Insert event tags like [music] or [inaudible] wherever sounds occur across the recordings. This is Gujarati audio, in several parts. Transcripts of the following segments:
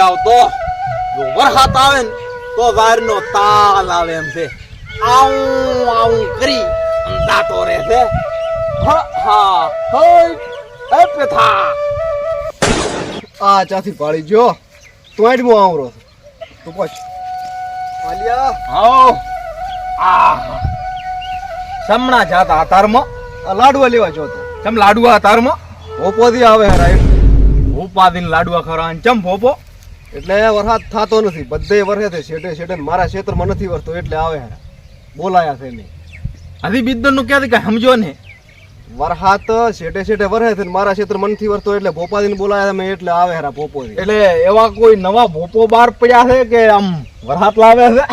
નથી આવતો. જો હાથ આવે ને તો વારનો તાલ આવે એમ છે. આવું આવું કરી અંદાતો રહેશે. હા હા એ પેથા આ ચાથી પાડી જો તું આઠમો આવરો તું પછ આલિયા આવો. આ સમણા જાતા તારમાં આ લાડવા લેવા જોતો ચમ લાડુઆ તારમાં ઓપોથી આવે હે રાઈટ ઉપાદીન લાડુઆ ખરા ચમ ભોપો? એટલે વરસાદ થતો નથી. બધે વરસે છે. છેટે છેટે મારા ક્ષેત્રમાં નથી વરતો એટલે આવે બોલાયા છે નહીં હજી બિદ્દનનું ક્યાંથી કઈ સમજો ને? વરસાદ છેટે છેટે વરસે છે મારા ક્ષેત્રમાં નથી વરતો એટલે ભોપાદીને બોલાયા તમે એટલે આવે હે ભોપો એટલે એવા કોઈ નવા ભોપો બાર પડ્યા છે કે આમ વરસાદ લાવે છે?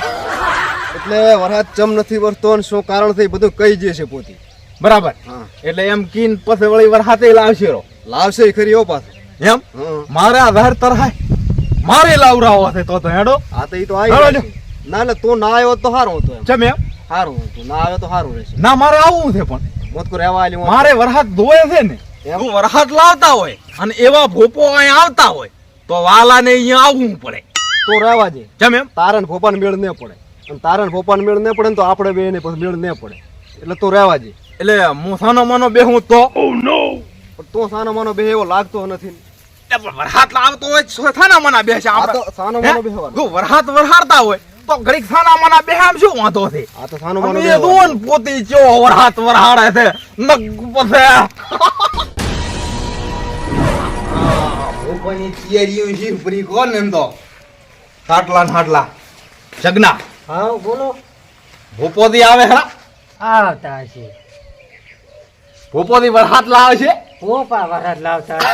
એટલે વરસાદ ચમ નથી વરતો ને શું કારણ થઈ બધું કહી જશે પોતી. બરાબર. એટલે એમ કીન પછી વળી વરસાદ લાવશે લાવશે ખરી એવો પાસે એમ? મારા આધાર તરહાય. મારે લાવરાવો છે તો તો હેડો. આ તો ઈ તો આવી. ના એટલે તું ના આવ્યો તો સારું હતું એમ. ચમ એમ? સારું હતું. ના આવ્યો તો સારું રહેશે. ના મારે આવવું છે પણ. મોત કો રહેવા આલી. મારે વરસાદ ધોવે છે ને? હું વરસાદ લાવતા હોય અને એવા ભોપો અહીંયા આવતા હોય તો વાલાને અહીંયા આવવું પડે. તો રહેવા દે. ચમ એમ? તારે ભોપાન મેળ ન પડે. અને તારણ ભોપાન મેળ ન પડે ને તો આપણે બે ને પછી મેળ ન પડે. એટલે તું રહેવા દે. એટલે હું સાનો માનો બેહું તો. પણ તો સાનો માનો બે એવો લાગતો નથી એટલે પણ વરસાદ લાવતો હોય થાના મના બેસે આપણે તો સાનો હે? માનો બેહવાનો જો વરસાદ વરસાદતા હોય તો ઘડીક થાના મના બેહામ શું વાંધો છે? આ તો સાનો માનો અમે દોન પોતી ચો વરસાદ વરહાડે છે. નગ પસે ભોપાની તૈયારીઓ છે પૂરી કોણ એમ તો? હાટલા ને હાટલા જગના. હા બોલો. ભોપોથી આવે હરા આવતા છે ભોપોથી વરસાદ લાવે છે? ભોપા વરહાત લાવતા છે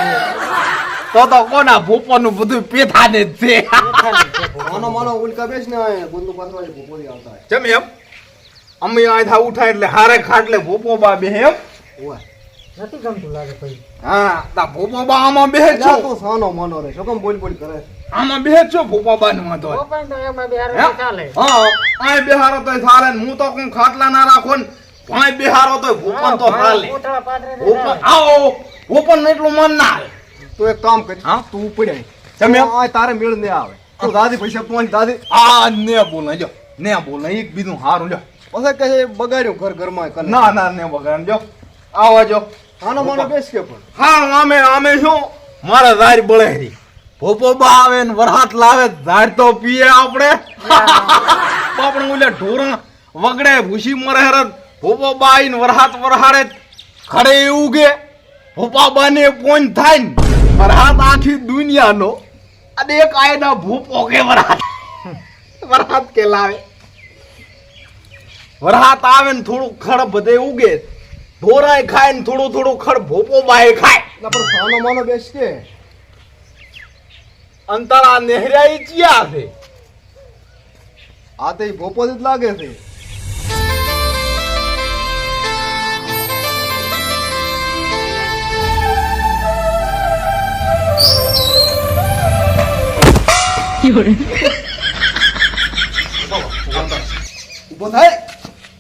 તો તો કોના ભોપોનું બધું પેથાને જ છે. માનો માનો ઉલકા બેસ ને આ ગુંદુ પાથરવા ભૂપો ભોપોથી આવતા. જેમ એમ? અમે આથા ઉઠાય એટલે હારે ખાટલે ભૂપો બા બે એમ? નથી ગમતું લાગે ભાઈ હા તા ભૂપો બા આમાં બે છો. તું સાનો માનો રે. શું કેમ બોલ બોલ કરે? આમાં બે છો ભૂપો બા નું તો બે હે? ચાલે. હા આય બેહારો તોય થાલે ને હું તો કું ખાટલા ના રાખો ને? ભાઈ બિહારો તોય ભોપન તો હાલે ભોપન આવો ભોપન એટલું મન ના આવે તું એક કામ કરી. હા? તું ઉપડ્યા તમે આ તારે મેળ ને આવે. તું દાદી પૈસા તું દાદી? આ ને બોલ જો. ને બોલ એક બીજું હારું જો. પછી કહે બગાડ્યો ઘર ઘરમાં. ના ના ને બગાડ જો. આવો જો. સાનો માનો બેસ કે પણ? હા આમે આમે શું? મારા દાર બળે રી ભોપો બા આવે ને વરહાત લાવે ઝાડ તો પીએ આપણે. આપણે ઓલે ઢોરણ વગડે ભૂસી મરે હરત ભોપો બા આઈને વરહાત વરહાડે ખડે ઉગે. ભોપા બાને પોન થાય ને વરસાદ આખી દુનિયાનો અને એક આયના ભૂપો કે વરસાદ વરસાદ કે લાવે વરસાદ આવે ને થોડું ખડ બધે ઉગે. ઢોરાય ખાય ને થોડું થોડું ખડ ભોપો બાય ખાય. ના પણ સાનો માનો બેસ કે. અંતરા નેહરાઈ ચિયા છે. આ તો ભોપો જ લાગે છે. ઊભો થાય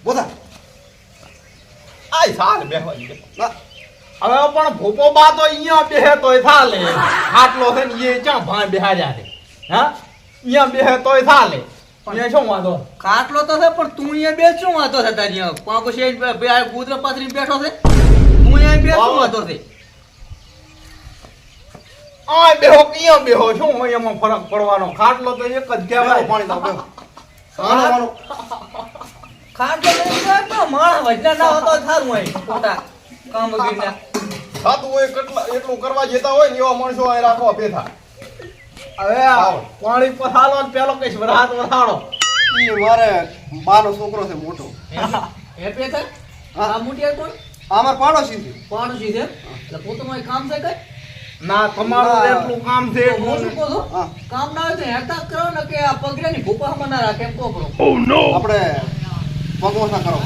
ઊભો. હવે પણ ભોપો બા અહીંયા બેહે તોય થાલે આટલો છે ને એ ક્યાં ભાઈ અહીંયા બેહે તોય થાલે અહીંયા શું વાંધો ખાટલો તો છે પણ તું અહીંયા બે શું વાંધો છે તારી? પાંખો શેઠ ગોદરા પાથરીને બેઠો છે તું અહીંયા બે શું વાંધો છે આ બેહો કિયા બેહો શું હોય એમાં ફરક પડવાનો ખાટલો તો એક જ કહેવાય પાણી લાવ બેહો. સાનો માનો ખાટલો તો એક તો માણસ વજના ના હોતો સારું હોય ખોટા કામ વગરના. થતું હોય કેટલા એટલું કરવા જતા હોય ને એવા માણસો અહીં રાખવા બેઠા હવે પાણી પથાલો ને પેલો કઈશ વરાત વરસાડો ઈ મારે મારો છોકરો છે મોટો હે પે થાય? આ મુઠિયા કોણ? અમાર મારો પાડોશી છે પાડોશી છે? એટલે પોતાનું કામ છે કઈ? ના તમારું ના. એટલું કામ છે હું શું કહું? છું? કામ ના હોય તો હેરતા કરો ને કે આ પગરેની ભૂપામાં ના રાખે એમ કહો કરો. આપણે પગોસા કરો.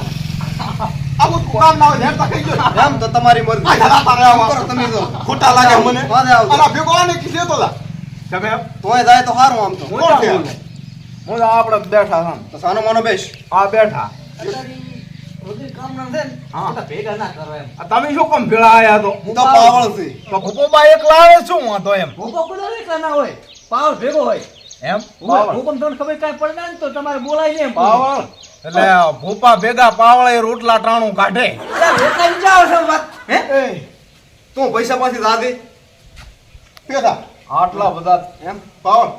આવું કામ ના હોય ધ્યાન રાખી ગયો. એમ તો તમારી મરજી. કરો તમે તો. ખોટા લાગે મને. વાંધે આવજો. આના ભેગો આને કીધે તો લા તમે તોય જાય તો હારું આમ તો. કોણ છે? હું તો આપણે બેઠા તો સાનો માનો બેસ. આ બેઠા. તમે શું કેમ ભેળા આયા તો હું તો પાવળ છે. તો ભૂપોબા એકલા આવે શું વાંધો એમ? ભૂકો કોઈ એકલા ના હોય. પાવર ભેગો હોય. એમ? ભૂકંપ તમને ખબર કાંઈ પડે ને તો તમારે બોલાય ને પાવળ? એટલે ભૂપા ભેગા પાવળે રોટલા ટાણું કાઢે. એટલા છો વાત. હે? તું પૈસા પાછી દાદી પેદા આટલા બધા એમ પાવળ.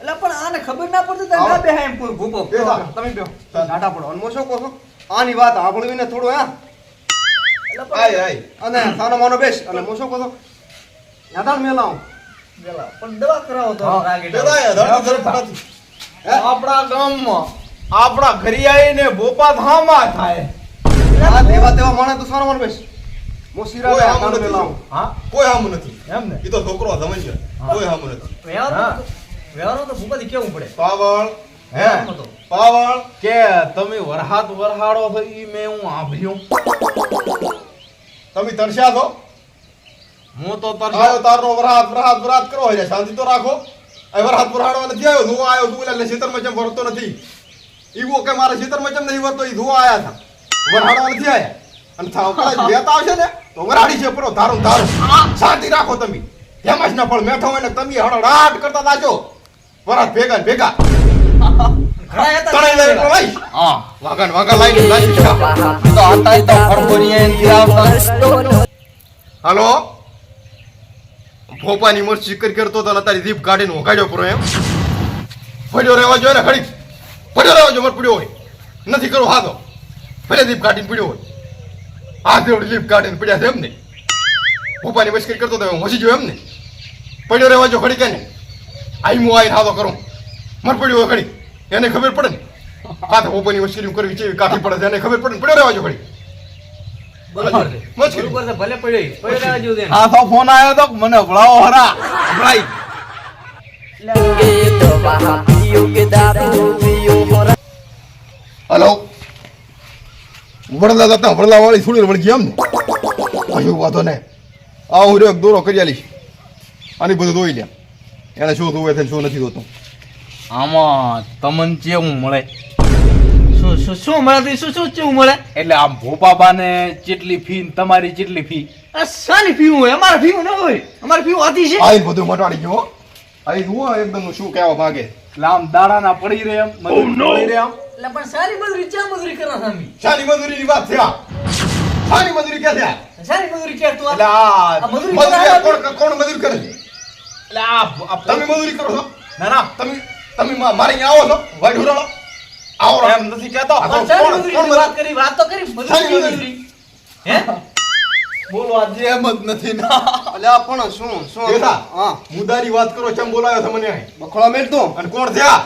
એટલે પણ આને ખબર ના પડતી તમે આવો. એમ કોઈ ભૂકો. તમે બેહો. નાટા પડો. અનમો શું કહો છું? આની વાત સાંભળવીને થોડું હા? આય આય. અને સાનો માનો બેસ અને હું શું કહું છું? મેલાવ. પણ દવા કરાવો તો હે? આપણા ગામમાં આપણા ઘરિયાઈને ભોપા ધામા થાય. આ દેવા તેવા માણસ તો સાનો માનો બેસ. હું સિરા કોઈ આમ નથી. હા? કોઈ હામું નથી. એમ ને? એ તો છોકરો સમજ છે કોઈ હામું નથી. વ્યવહારનો હા. તો- કેવું પડે? પાવળ હે. પાવળ કે તમે વરહાત વરહાડો છો ઈ મેં હું આભ્યું. તમે તરસ્યા છો? હું તો આવ્યો તરસો તારનો વરહાત વરહાત વરહાત કરો હોય શાંતિ તો રાખો. આ વરહાત વરહાડવા નથી આવ્યો હું આવ્યો તું એટલે ખેતરમાં જેમ વરતો નથી. ઈવો કે મારા ખેતરમાં જેમ નહીં વરતો ઈ ધુવા આયા હતા. વરહાડવા નથી આયા અને થા- કદાચ વેત આવશે ને તો વરાડી છે પરો ધારું ધારું. શાંતિ રાખો તમે. હેમાશ ના ફળ. મેઠો હોય ને તમે હળહળાટ કરતા દાજો વરાત ભેગા ભેગા. હતા જાય હા. તો તો હાલો? ભોપાની મરચી કરી કરતો તો ને તારી દીપ કાઢીને વગાડ્યો પરો એમ. પડ્યો રહેવા જોઈએ ને ખડી પડ્યો રહેવા જો મત પડ્યો હોય. નથી કરવો હાથો. ભલે દીપ કાઢીને પડ્યો હોય. હાથ દેવડ દીપ કાઢીને પડ્યા છે એમ ને. ભોપાની મસ્કરી કરતો હતો હું હસી ગયો એમ ને. પડ્યો રહેવા જો ખડી કે ને આઈ હું આઈ હાથો કરું. મર પડ્યો હોય ખડી એને ખબર પડે ને? તો ભોપાની મસ્કરી કરવી છે કાઠી પડે એને ખબર પડે પડ્યો રહેવા જો ખડી બરોબર છે. મુશ્કેલ. બરોબર છે, ભલે પડ્યો ઈ. પડ્યો રહેવા જેવું છે એમ. આ તો ફોન આવ્યો તો મને ભળાવો હરા. ભળાઈ હલો. વડલા જતા વડલા વાળી થોડી વળગી એમ ને? વાંધો ને. આવું એક દોરો કરી આલી આની બધું ધોઈ લે. એને શું ધોવે છે શું નથી ધોતું? આમાં તમને ચેવું મળે. શું શું શું મળે? શું શું કેવું મળે? એટલે આમ ભોપાબાને ચેટલી ફી ને તમારી ચેટલી ફી. આ શાની પીવું હોય? અમારે ફી ન હોય. અમારે ફી હતી છે. આઈ બધું મટાડી ગયો આઈ જુઓ એકદમ શું કહેવા માંગે એટલે આમ દાડાના પડી રહે એમ મજૂરી પડી રહે એમ. એટલે પણ સારી મજૂરી ચા મજૂરી કરવા સામી? શાની મજૂરીની વાત થયા શાની મજૂરી કે છે સારી મજૂરી કે તું એટલે આ આ આ મજૂરી મજૂરી કોણ કોણ મજૂરી કરે એટલે આ આ તમે મજૂરી કરો છો? ના ના. તમે તમે મારે અહીંયા આવો છો? વાઢ આવો એમ નથી કહેતો. વાત કરી વાત તો કરી હે? બોલવા જેમ જ નથી ના. [laughs] અલ્યા પણ શું શું બેટા. હા. મુદારી વાત કરો કેમ બોલાયો છે મને? અહીં? બખોળા મેટ તો. અને કોણ થયા?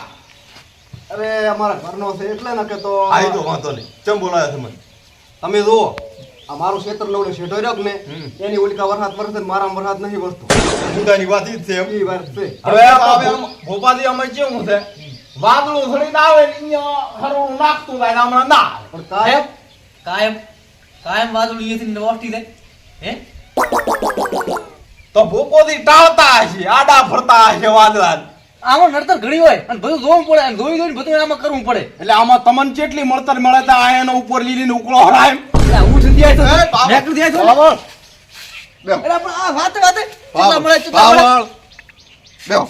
અરે અમારા ઘરનો છે એટલે ના કે તો આઈ તો વાંધો નહીં. કેમ બોલાયો છે મને? તમે જુઓ. મારું ક્ષેત્ર શેઠો રહ્યો કે ને એની ઓલિકા વરસાદ વરસે ને મારા વરસાદ નહીં વરસતો મુદ્દાની વાત ઈ છે એમ. વાત છે. હવે આ તો ભો- ભોપાથી અમે કેવું છે? વાદળું થોડીને આવે ને અહીંયા હરવું નાખતું થાય હમણાં ના પણ કાયમ કાયમ કાયમ વાદળું અહીંયાથી વોટી જાય હે? તો ભોપોથી ટાળતા હશે આડા ફરતા હશે વાદળા આમાં નડતર ઘણી હોય અને બધું જોવું પડે અને જોઈ જોઈને બધું આમાં કરવું પડે. એટલે આમાં તમને કેટલી મળતર મળે તો આ એનો ઉપર લીલીને ઉકળો હરાય આવ્યો પાવળ બેહો. એટલે પણ આ વાતે વાતે કેટલા મળે પાવળ પાવળ બેહો.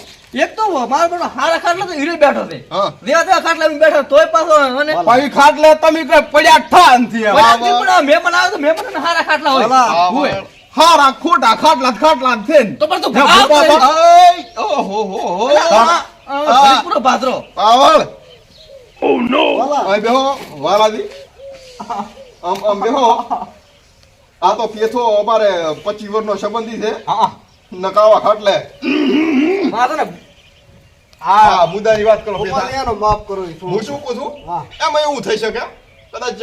એક તો મારો બેટો હારા ખાટલા તો હીરે બેઠો છે. દેવા ખાટલા બેઠો તોય પાછો અને પછી ખાટલે તમે કઈ પડ્યા ઠા નથી પણ આ આવે તો મહેમાન હારા ખાટલા હોય. હારા ખોટા ખાટલા ખાટલા છે ને. તો પણ તું ઓહો હો હો. પૂરો ભાદરો. પાવળ અહીં બેહો વાલાજી. આમ આમ બેહો. આ તો પેથો અમારે પચી વર્ષનો સંબંધી છે. હા નકાવા ખાટલે મારે ને. હા. મુદ્દાની વાત કરો પેથા. એનો માફ કરો હું શું કહું છું? એમાં એવું થઈ શકે કદાચ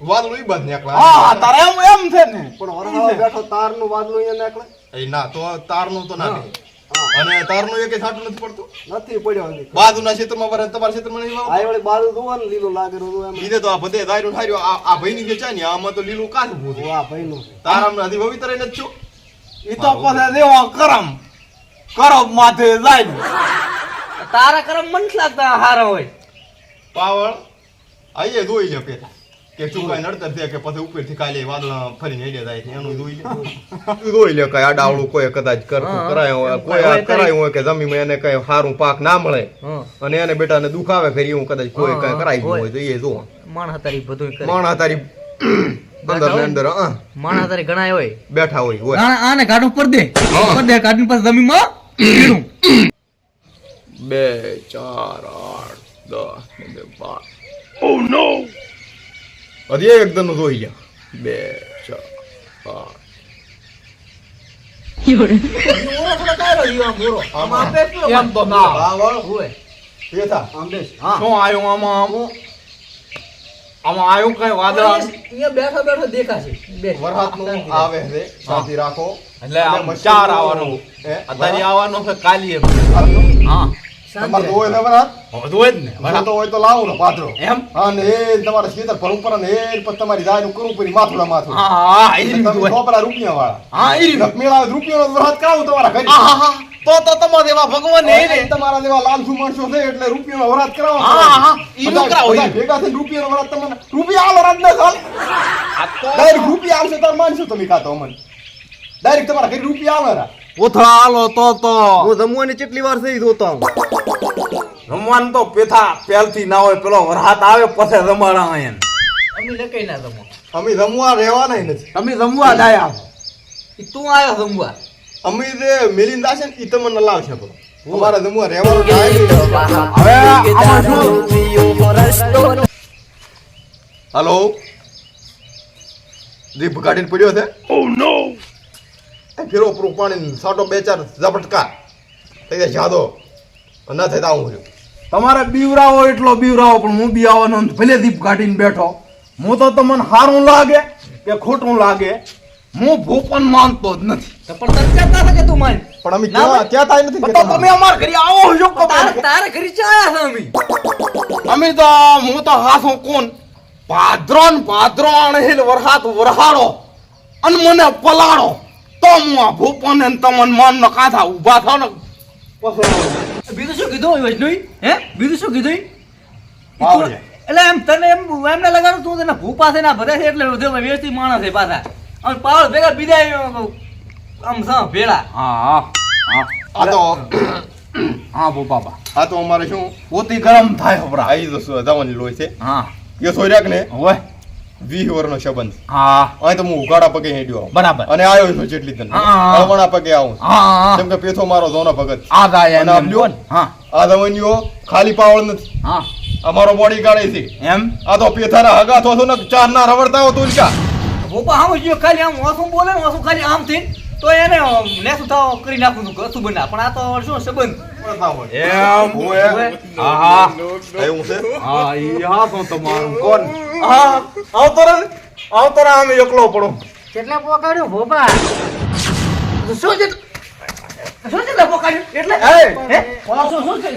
વાદળું બધ બાદ નીકળે. હા તારે એમ એમ છે ને. પણ બેઠો તારનું વાદળું નીકળે? એ ના તો તારનું તો ના નીકળે. હા. અને તારનું એક છાંટું નથી પડતું? નથી પડ્યો હજી. બાજુના ક્ષેત્રમાં વરે તમારા ક્ષેત્રમાં નહીં વાવો? આ વળી બાજુ જુઓ ને લીલું લાગેલું એમ. લીધે તો આ બધે દાયરું ઠાર્યું. આ આ ભાઈની જે છે ને આમાં તો લીલું કાચ ભૂત. આ ભાઈનું. તારામ પવિત્ર ય નથી છું? એ તો પછી દેવો કરમ. કરમ માથે જાય તારા કરમ મન નથી લાગતા હારા હોય. પાવળ આઈએ ધોઈ લે પેલા કે શું કાંઈ નડતર છે કે પછી ઉપરથી કાલે વાદળા ફરીને હેડે જાય છે એનું જોઈ લે. જોઈ લે કઈ આડાવડું કોઈ કદાચ કરતું. કરાયું હોય કોઈ આ કરાયું હોય કે જમીનમાં એને કઈ સારું પાક ના મળે અને એને બેટાને દુઃખ આવે ફરી એવું કદાચ કોઈ કઈ હા, હોય. તો એ જો. માણસ તારી બધું કરે. તારી અંદર ને અંદર માણસ તારી ઘણા હોય. બેઠા હોય હોય. આને આને કાઢું પર દે. પર દે કાઢીને પછી જમીનમાં. બે ચાર આઠ દસ બાર. ઓ નો હજી એકદમ જોઈ જા. બે પાંચ. છે. રાખો. એટલે ચાર આવવાનું? અત્યારે આવવાનું છે કાલી હા. તમારે તો હોય ને વરસાદ? જ ને તો હોય તો લાવો ને પાથરો એમ હા ને એ તમારે ખેતર ભરવું પડે ને એ પછી તમારી દાયનું કરવું પડે માથુડા માથું હા હા એ એટલે રીત તમે હોય. છોકરા રૂપિયા વાળા હા એ રીત. મેળા રૂપિયાનો વરસાદ કરાવું તમારા ઘરે હા હા હા તો તો તમારે એવા ભગવાન એ તમારા જેવા લાલસુ માણસો છે એટલે રૂપિયાનો વરસાદ કરાવો હા, હા, ઈ બધા- કરાવો, ભેગા થઈને રૂપિયાનો વરસાદ તમને રૂપિયા આલો રાત ના ચાલે તો ડાયરેક્ટ રૂપિયા આવશે તાર માનશો તમે કાતો અમને ડાયરેક્ટ તમારા ઘરે રૂપિયા આવે રા કોથળા આલો તો તો હું જમવાની કેટલી વાર થઈ જોતો હું રમવાનું તો પેથા પહેલથી ના હોય પેલો વરહાત આવે પછી રમાડા અમે લકાઈ ના રમો. અમે રમવા રહેવાના નથી. અમે રમવા જ આયા તું આવ્યો રમવા. અમે જે મિલિંદા છે ને એ તમને લાવશે પેલો અમારે રમવા રહેવાનું હવે હલો? દીપ કાઢીને પડ્યો છે? ઓ નો ફેરો પૂરું પાણી સાટો બે ચાર ઝપટકા જાય જાદો ના થાય તો આવું છું તમારે બીવરાવો એટલો બીવરાવો પણ હું બી આવવાનો ને ભલે દીપ કાઢીને બેઠો. હું તો તમને સારું લાગે કે ખોટું લાગે. હું ભૂપન માનતો જ નથી. પણ તને ક્યાં થાય કે તું માન? પણ અમે ક્યાં ક્યાં થાય નથી તો તમે અમારા ઘરે આવો છો તારે તારે ઘરે ચા આયા અમે? અમે તો હું તો હાસો કોણ? ભાદ્રો ને ભાદ્રો અણહિલ વરસાદ વરહાડો. અન મને પલાળો. તો હું આ ભૂપન ને તમને માન નો કાંથા ઊભા થાવ ને. પછી બીજું શું કીધું વૈષ્ણવી? હે? બીજું શું કીધું? એટલે એમ તને એમ એમને લગાડું તું તને ભૂપા પાસે ના ભરે છે એટલે વ્યવસ્થિત માણસ છે પાછા. અને પાવર ભેગા બીજા આમ સા ભેળા. હા હા હા. આ તો હા બાબા આ તો અમારે શું? પોતી ગરમ થાય હમણાં. આવી તો શું જવાની લોહી છે? હા. એ સોર્યાક ને? હોય વીસ વર્ષનો સંબંધ. હા. અહીં તો હું ઉઘાડા પગે હેડ્યો આવું. બરાબર. અને આવ્યો છું જેટલી તને હા, હા. અવણા પગે આવું જેમ કે પેથો મારો ધોનો ભગત. આ દાય અને હા. આ દવનીઓ ખાલી પાવળ નથી. હા. અમારો બોડી ગાડી છે. એમ? આ તો પેથાના હગા થો છો ને ચાર ના રવડતા હો તુલકા બોપા આમ જો ખાલી આમ ઓસું બોલે ને ઓસું ખાલી આમ થઈ તો એને ને થાવ કરી નાખું તું કશું બના પણ આ તો શું સંબંધ એમ? ઓએ. હા હા. એવું છે? હા ઈ હા તો તમારું. કોણ? હા આવતો રે આવતો રે આમ એકલો પડો. કેટલા પોકાડ્યું? ભોપા શું છે શું છે લપો કાઢ્યું એટલે એ! હે? શું છે?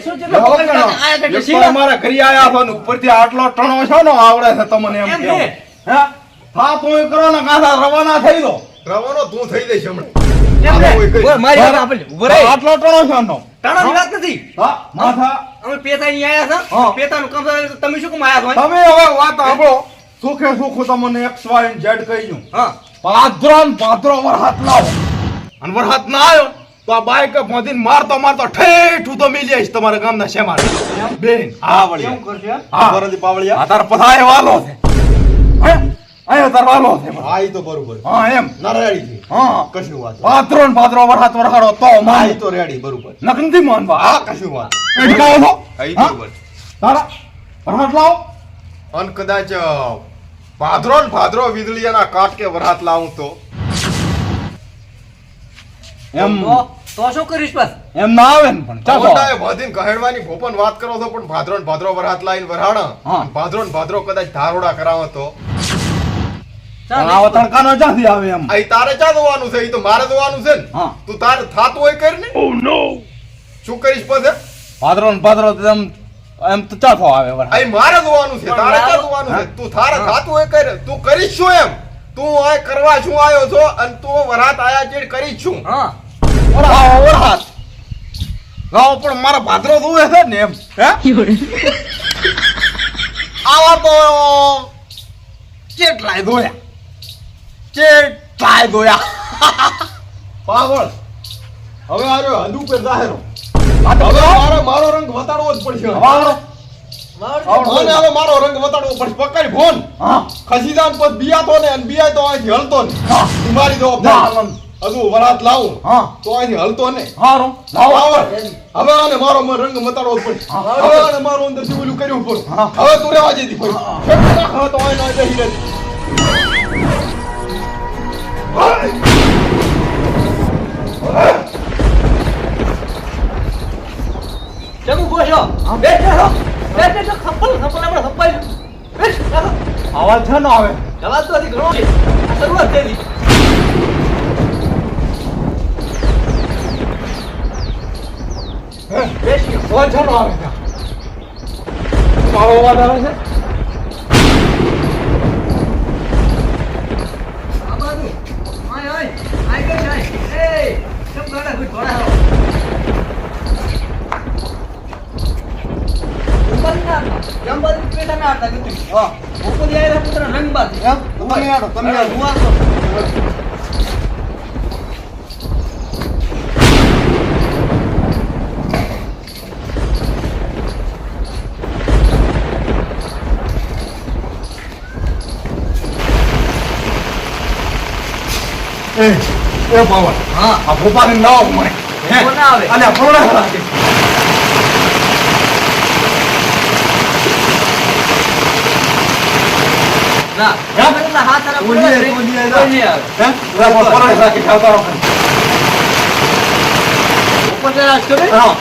છે. અમારા ઘરે આયા છો ઉપરથી આટલો ટણો છો ને આવડે છે તમને એમ કેવું. હે? હે તું કરો ને કાંસા રવાના થઈ દો. રવાનો તું થઈ જઈશ હમણાં. મારી વાત આપલે ઉભરે આટલો ટણો છો નો તાણાની વાત નથી? હા માથા. અમે પેતા અહીં આયા. છે? પેતાનું કામ થાય તો તમે શું કામ આયા છો તમે હવે વાત સાંભળો. સુખે સુખ તમને એક્સ વાય ઝેડ કહી દઉં હા. ભાદ્રો ને ભાદ્રો વરસાદ લાવો. અને વરસાદ ના આવ્યો તો આ બાઈક પહોંચીને મારતો મારતો ઠેઠું તો મિલી જઈશ તમારા ગામના શેમાર. બેન હા વળી? હા. વરદી પાવળિયા. આ તાર પધાય વાલો છે. હે? આયો તાર છે હા તો બરોબર. હા એમ. ના રેડી છે. હા. કશું વાત પાત્રો ને પાત્રો વરસાદ વરસાડો તો માય તો રેડી બરોબર. નક નથી માનવા. હા કશું વાત એઠ તો છો? હા ઈ હા? બરોબર. તારા વરસાદ લાવો. અન કદાચ અ, ને ભાદરો વીજળીયાના કાટ કે વરાત લાવું તો. એમ. તો શું કરીશ બસ? એમ ના આવે ને પણ. ચાલો ઓટાએ વધીને કહેડવાની ભોપન વાત કરો તો પણ ભાદરો ને ભાદરો વરાત લાવીને વરાણા હા. ભાદરો ને ભાદરો કદાચ ધારોડા કરાવો તો. આવો તડકાનો ક્યાંથી આવે એમ? આ તારે ચા જોવાનું છે? ઈ તો મારે જોવાનું છે ને. હા. તું તારે થાતું હોય કર ને શું કરીશ પછી? ભાદરો ને ભાદરો તો એમ એમ તો ચાથો આવે આ મારે જોવાનું છે તારે ચા મારો- જોવાનું છે? તું તારે થાતું હોય કર તું કરીશ શું એમ? તું આ કરવા શું આવ્યો છો? અને તું વરાત આયા ચેડ કરીશ છું? હા. વરસાદ વરસાદ. લાવો પણ મારા ભાદરો જોવે છે ને એમ. હે? [laughs] આવા તો કેટલાય ધોયા ચેટલાય ગોયા. પાવળ હવે આર્યો હંદુ પર જાહેરો હવે મારો મારો રંગ વતાડવો જ પડશે. વાવડો. મને હવે મારો રંગ વતાડવો પડશે. પકડ ફોન. હા. ખસી જાન પછી બિયાતો ને અને બિયાય તો અહીંથી હલતો ને. મારી જવાબદાર હજુ વરાત લાવું. હા. તો અહીંથી હલતો ને. હારું. લાવો. પાવળ હવે આને મારો રંગ મતાડવો જ પડશે. હવે આને મારું અંદરથી ઓલું કર્યું હવે તું રેવા હવે તો અહીં રહે. ચકુ ગોશો બેસ બેસો બેસ બેસો ખપ્પલ ખપ્પલ આપણે ખપ્પાઈ બેસો અવાજ છે ને આવે? જવાબ તો હજી ઘણો છે. આ શરૂઆત હતી બેસી. અવાજ છે ને આવે? મારો અવાજ આવે છે આ બાજુ આય આય આય કે આય એ કેમ ગાડા કોઈ થોડા હારો ઉપર ના જમ બાજુ પેટા ના આટા કે હા ઉપર આય પુત્ર રંગ બાજુ એમ તમે આડો તમે આડો એ પાવર હા. આ ભોપાને મને હે? આવે? ના. હા? હાથ આરા ઓલી ઓલી આવે. હે? ખાતા જરા કરે હા.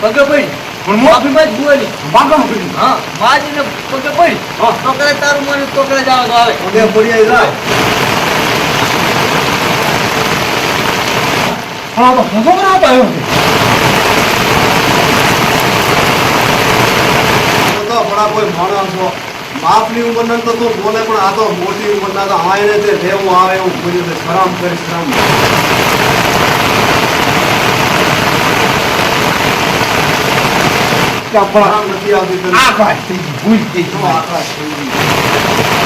પગે પડી. પણ મો માફી માં બોલી બાગા પડી હા. માજીને પગે પડી. હા. તો કરે તારું મને તો કરે જાવ આવે. પગે પડી જાય. હા તો હું તો ના પાયો છે તો તો પણ આ કોઈ માણસો બાપની ઉંમરના તો તું બોલે પણ આ તો મોટી ઉંમરના તો આયને તે રહેવું આવે એવું કર્યું છે શરમ કરી શરમ. શરમ નથી આવતી ભૂલ થઈ તો ગઈ આકાશ થઈ.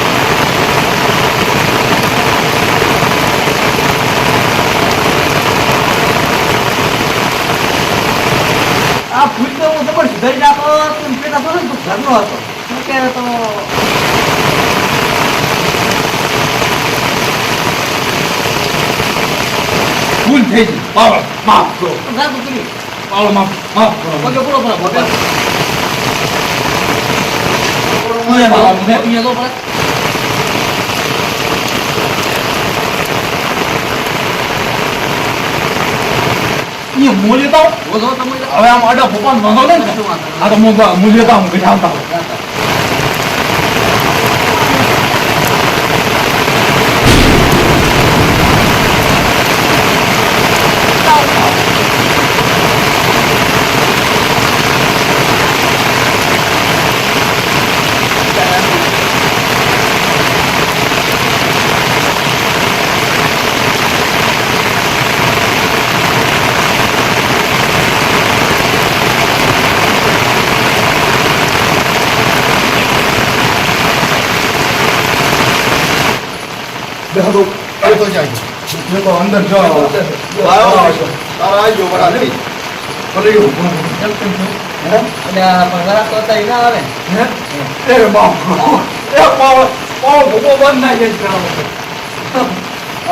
આ ફૂલ તો હું ખબર સુધારી નાખો તું પેલા તો ને તું ઘરનો હતો. શું કહેવે તો ભૂલ થઈ ગઈ. પાવર માફ કરો. ગાતું કર્યું પાવર માફ માફ કરો. પગે પૂરો પડે માફ કરો. અહીંયા તો પડે એ મૂલ્યતા બોલો તમે હવે આમ આડા ભોપાલ મંગો ને આ તો મૂંગા મૂલ્યતા હું આવતા બેહો એ તો જાય એ તો અંદર. જો આવ્યો તારા આવજો બરાબર ભલે એવું છે? અને આ પગાર તો તઈ ના આવે? હે? એ બાપ. એ બાપ બાપ ભોપો બંધ ના જાય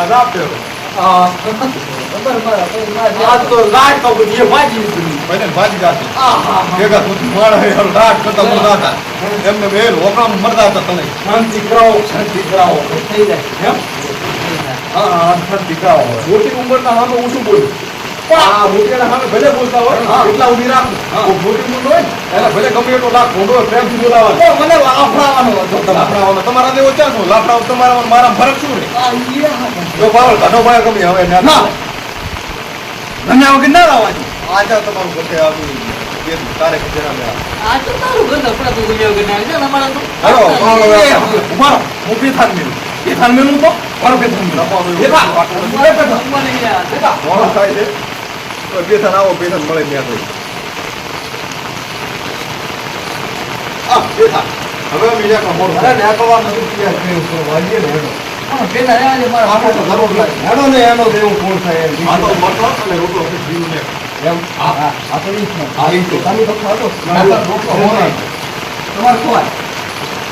રાપ દેવો આ ખબર પડે આ તો તો બધી ભેગા હે કરતા મરતા હતા એમને બે મરતા હતા તને. શાંતિ કરાવો શાંતિ કરાવો. થઈ જાય. એમ હા કરાવો મોટી ઉંમરના સામે હું શું બોલું આ મોટીના સામે ભલે બોલતા હોય હા. એટલા ઊભી રાખું. મોટી ઉંમર હોય એને ભલે ગમે એટલો લાખ ભોંડો પ્રેમથી બોલાવવાનો. મને લાફડાવાનો હતો લાફડાવાનો. તમારા જેવો ક્યાં છો? લાફડા તમારા મારા ફરક શું રે આ ઈ હા જો પાવર કાઢો ભાઈ ગમે હવે ના. આ વગર ના લાવવાની. આજા તમારું ઘટે આવ્યું તારે ખજરા મેળા આ તો તારું તો ના અમારા તો હાલો, હાલો, એ, હાલો. ઊભા રહો. હું બેથાન મેલું. બેથાન મેલું તો મારો બેથાન મેલું. નફાનું બેથા. અમારે તો ભગવાન નહીં આ. બેથા. મોડું થાય છે તો બે થાન આવો બે થાન મળે ત્યાં તો આ બે થાન હવે બીજા કામ મોડું અરે થાય. નેકળવા નથી તૈયાર કર્યું છે. વાળીએ ને હેડો. આપણે તો જરૂર લાગે. હેડો ને એનો દેવું કોણ થાય એમ. આ તો મતલબ અને રોટલો પછી એમ. હા. આ તો ઈ છે. આ ઈ તો. તમે તો ખાધો. ના, ના, રોટલો તમારે ખોવાય